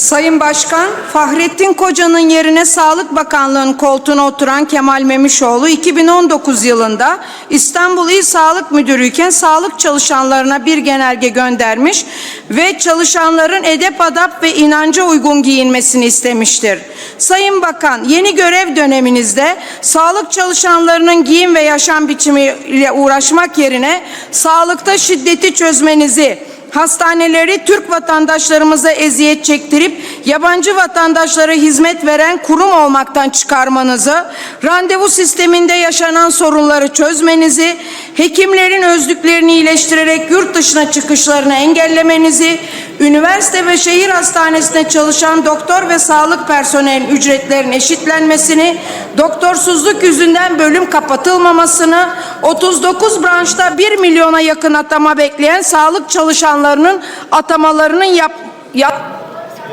Sayın Başkan, Fahrettin Koca'nın yerine Sağlık Bakanlığı'nın koltuğuna oturan Kemal Memişoğlu 2019 yılında İstanbul İl Sağlık Müdürüyken sağlık çalışanlarına bir genelge göndermiş ve çalışanların edep adap ve inanca uygun giyinmesini istemiştir. Sayın Bakan, yeni görev döneminizde sağlık çalışanlarının giyim ve yaşam biçimiyle uğraşmak yerine sağlıkta şiddeti çözmenizi hastaneleri Türk vatandaşlarımıza eziyet çektirip yabancı vatandaşlara hizmet veren kurum olmaktan çıkarmanızı, randevu sisteminde yaşanan sorunları çözmenizi, hekimlerin özlüklerini iyileştirerek yurt dışına çıkışlarını engellemenizi, üniversite ve şehir hastanesinde çalışan doktor ve sağlık personelinin ücretlerinin eşitlenmesini, doktorsuzluk yüzünden bölüm kapatılmamasını, 39 branşta 1 milyona yakın atama bekleyen sağlık çalışanlarının atamalarının yap, yap